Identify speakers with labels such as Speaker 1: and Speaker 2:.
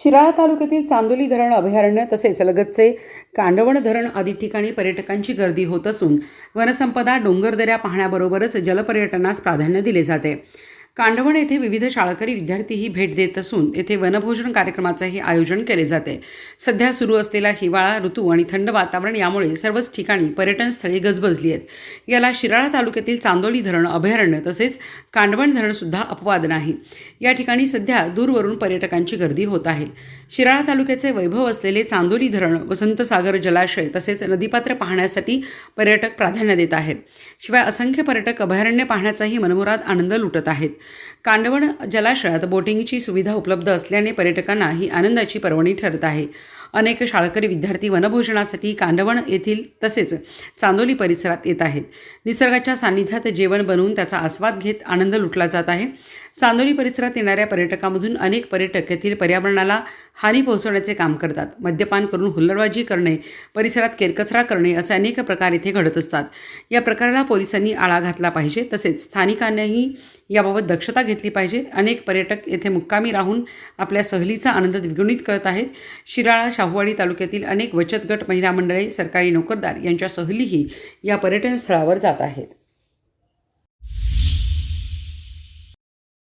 Speaker 1: शिराळा तालुक्यातील चांदोली धरण अभयारण्य तसेच लगतचे कांडवण धरण आदी ठिकाणी पर्यटकांची गर्दी होत असून वनसंपदा डोंगरदऱ्या पाहण्याबरोबरच जलपर्यटनास प्राधान्य दिले जाते. कांडवण येथे विविध शाळकरी विद्यार्थीही भेट देत असून येथे वनभोजन कार्यक्रमाचंही आयोजन केले जाते. सध्या सुरू असलेला हिवाळा ऋतू आणि थंड वातावरण यामुळे सर्वच ठिकाणी पर्यटन स्थळे गजबजली आहेत. याला शिराळा तालुक्यातील चांदोली धरण अभयारण्य तसेच कांडवण धरणसुद्धा अपवाद नाही. या ठिकाणी सध्या दूरवरून पर्यटकांची गर्दी होत आहे. शिराळा तालुक्याचे वैभव असलेले चांदोली धरण वसंतसागर जलाशय तसेच नदीपात्र पाहण्यासाठी पर्यटक प्राधान्य देत आहेत. शिवाय असंख्य पर्यटक अभयारण्य पाहण्याचाही मनमुराद आनंद लुटत आहेत. कांडवण जलाशयात बोटिंगची सुविधा उपलब्ध असल्याने पर्यटकांना ही आनंदाची पर्वणी ठरत आहे. अनेक शाळकरी विद्यार्थी वनभोजनासाठी कांडवण येथील तसेच चांदोली परिसरात येत आहेत. निसर्गाच्या सान्निध्यात जेवण बनवून त्याचा आस्वाद घेत आनंद लुटला जात आहे. चांदोली परिसरात येणाऱ्या पर्यटकामधून अनेक पर्यटक येथील पर्यावरणाला हानी पोहोचवण्याचे काम करतात. मद्यपान करून हुल्लडबाजी करणे परिसरात केरकचरा करणे असे अनेक प्रकार येथे घडत असतात. या प्रकाराला पोलिसांनी आळा घातला पाहिजे. तसेच स्थानिकांनीही याबाबत दक्षता घेतली पाहिजे. अनेक पर्यटक येथे मुक्कामी राहून आपल्या सहलीचा आनंद द्विगुणित करत आहेत. शिराळा शाहूवाडी तालुक्यातील अनेक बचत गट महिला मंडळे सरकारी नोकरदार यांच्या सहलीही या पर्यटन स्थळावर जात आहेत.